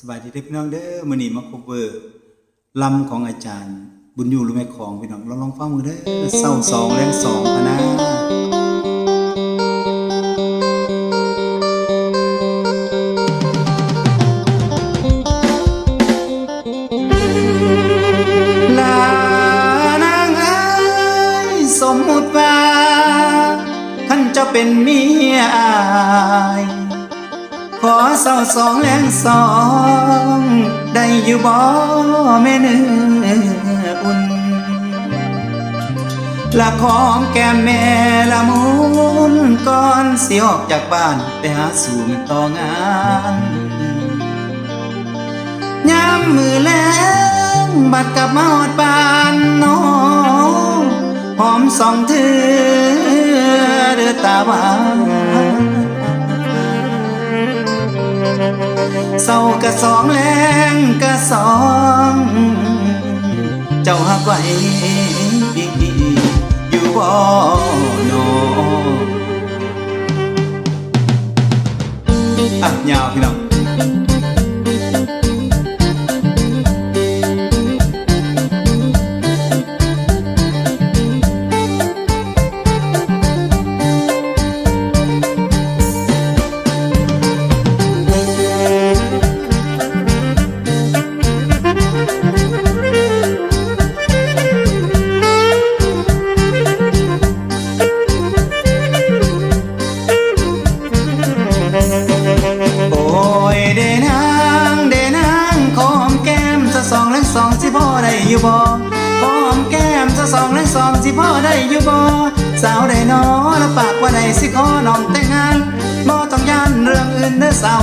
สบายดีเด้พี่น้องเด้อมื้อนี้มาคบเวอร์ลำของอาจารย์ บุญอยู่รู้ไหมของพี่น้องลองลองฟังมือเด้อเศร้าสองแรงสองพนะลานางเอ้ยสมมุติว่าท่านเจ้าเป็นเมียอาย ขอเศร้าสองแรงสอง ได้อยู่บ่แม่เนื้ออุ่นละของแก้มแม่ละมุนก่อนสิออกจากบ้านไปหาสู่เงินต่องานยามมือแลงบัดกลับมาหอดบ้านน้องหอมสองเธอเดือตาหวาน เศร้ากะสองแรงกะสอง เจ้าหักไว้ สองสิพ่อได้อยู่บ่สาวได้นอแล้วปากว่าได้สิขอน้องแต่งงานบ่ต้องย่านเรื่องอื่นเด้อสาว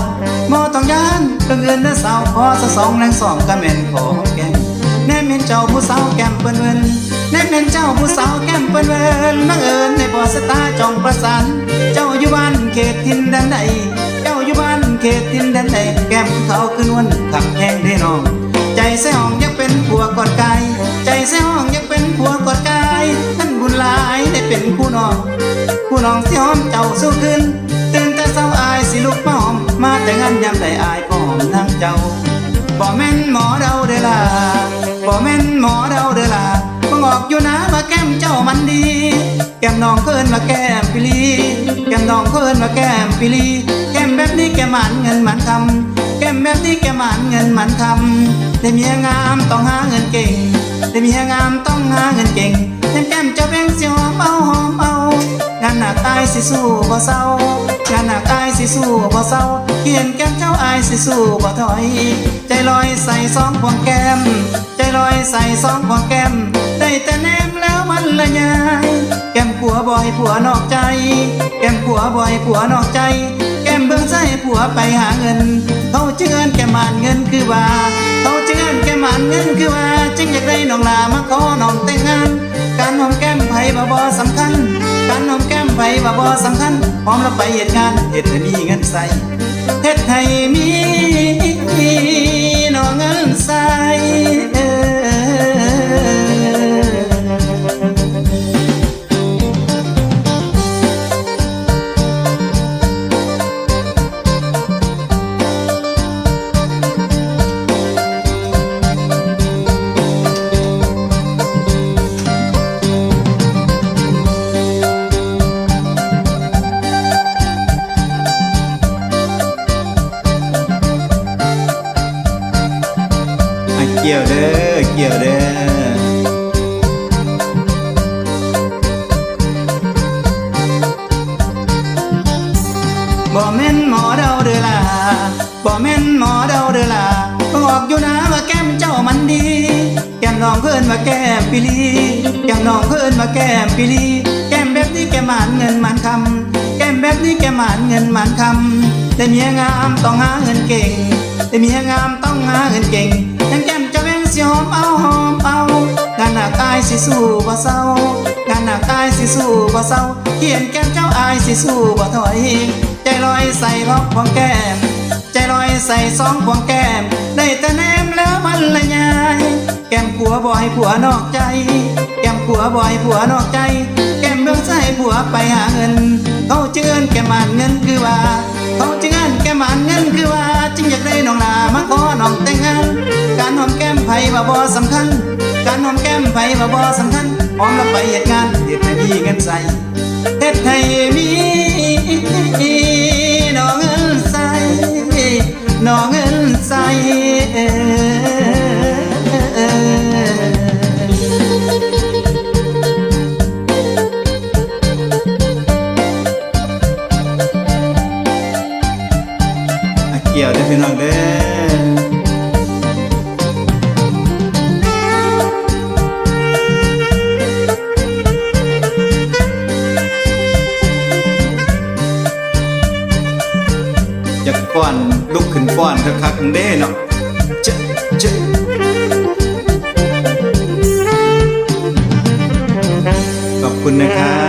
บ่ต้องย่านเรื่องอื่นเด้อสาวขอสะสองและสองก็แม่นขอแก้มแน่เม่นเจ้าผู้สาวแก้มเปิ้นเวินแน่เม่นเจ้าผู้สาวแก้มเปิ้นเวินนังเอิญในบ่สตาจองประสานเจ้าอยู่บ้านเขตทินแดนใดเจ้าอยู่บ้านเขตทินแดนใดแก้มเขาขึ้นวัน น้องสิหอมเจ้าสู้ขึ้นตื่นแต่เช้าอายสิลุกมาหอม มาแต่งงานยามใดอายพร้อมนางเจ้าบ่แม่นหมอเดาเด้อล่ะบ่แม่นหมอเดาเด้อล่ะบ่งอกอยู่นะมาแก้มเจ้ามันดี แก้มน้องเคินมาแก้มปิลีแก้มน้องเคินมาแก้มปิลีแก้มแบบนี้แก้มันเงินมันคำแก้มแบบนี้แก้มันเงินมันคำได้เมียงามต้องหาเงินเก่งได้เมียงามต้องหาเงินเก่งแก้มแก้มเจะเป็นสิหอมเอาหอมเอา งานหนักอายสิสู้บ่เศร้างานหนักอายสิสู้บ่เศร้าเขียนแก้มเจ้าอายสิสู้บ่ถอย ใจลอยใส่สองพวงแก้ม ใจลอยใส่สองพวงแก้ม ได้แต่แนมแล้วมันละยาย แก้มผัวบ่อยผัวนอกใจ แก้มผัวบ่อยผัวนอกใจ แก้มเบิ่งใส่ผัวไปหาเงินเขาเจือนแก้มานเงินคือว่าเขาเจือนแก้มานเงินคือว่าจึงอยากได้น้องลามาขอน้องแต่งงาน การหอมแก้มไผบ่บ่สำคัญ ว่าบ่สำคัญหอมเราไปเหตุงานเหตุให้มีเงินใส่เฮ็ดให้มี กี่ยวเด้อเกี่ยวเด้อบ่แม่นหมอเดาเด้อล่ะบ่แม่นหมอเดาเด้อล่ะบอกอยู่นะว่าแก้มเจ้ามันดีแก้มน้องเพิ่นว่าแก้มปิลีแก้มน้องเพิ่นว่าแก้มปิลีแก้มแบบนี้แก้มหมานเงินหมานคำแก้มแบบนี้แก้มหมานเงินหมานคำแต่เมียงามต้องหาเงินเก่งแต่เมียงามต้องหาเงินเก่ง ยังแก้มจะแบ่งสิหอมเอาหอมเอางานหนักอายสิสู้บ่เศร้างานหนักอายสิสู้บ่เศร้าเขียนแก้มเจ้าอายสิสู้บ่ถอย ใจลอยใส่ล็อกของแก้ม ใจลอยใส่สองพวงแก้ม ได้แต่แนมแล้วมันละยายแก้มผัวบ่อยผัวนอกใจ แก้มผัวบ่อยผัวนอกใจ แก้มเบื้องใจผัวไปหาเงินเขาเจือนแก้มหมันเงินคือว่าเขาเจือนแก้มหมันเงินคือว่าจึงอยากได้น้องลามาขอว่า บ่บ่สำคัญ การหอมแก้มไผว่บ่สำคัญหอมแล้วไปเหตุงานเฮ็ดให้มีเงินใส่เฮ็ดให้มีดอกเงินใส่ดอกเงินใส่เกี่ยวเด้พี่น้องเด้อ คักเด้เนาะเจ๊ะเจ๊ขอบคุณนะครับ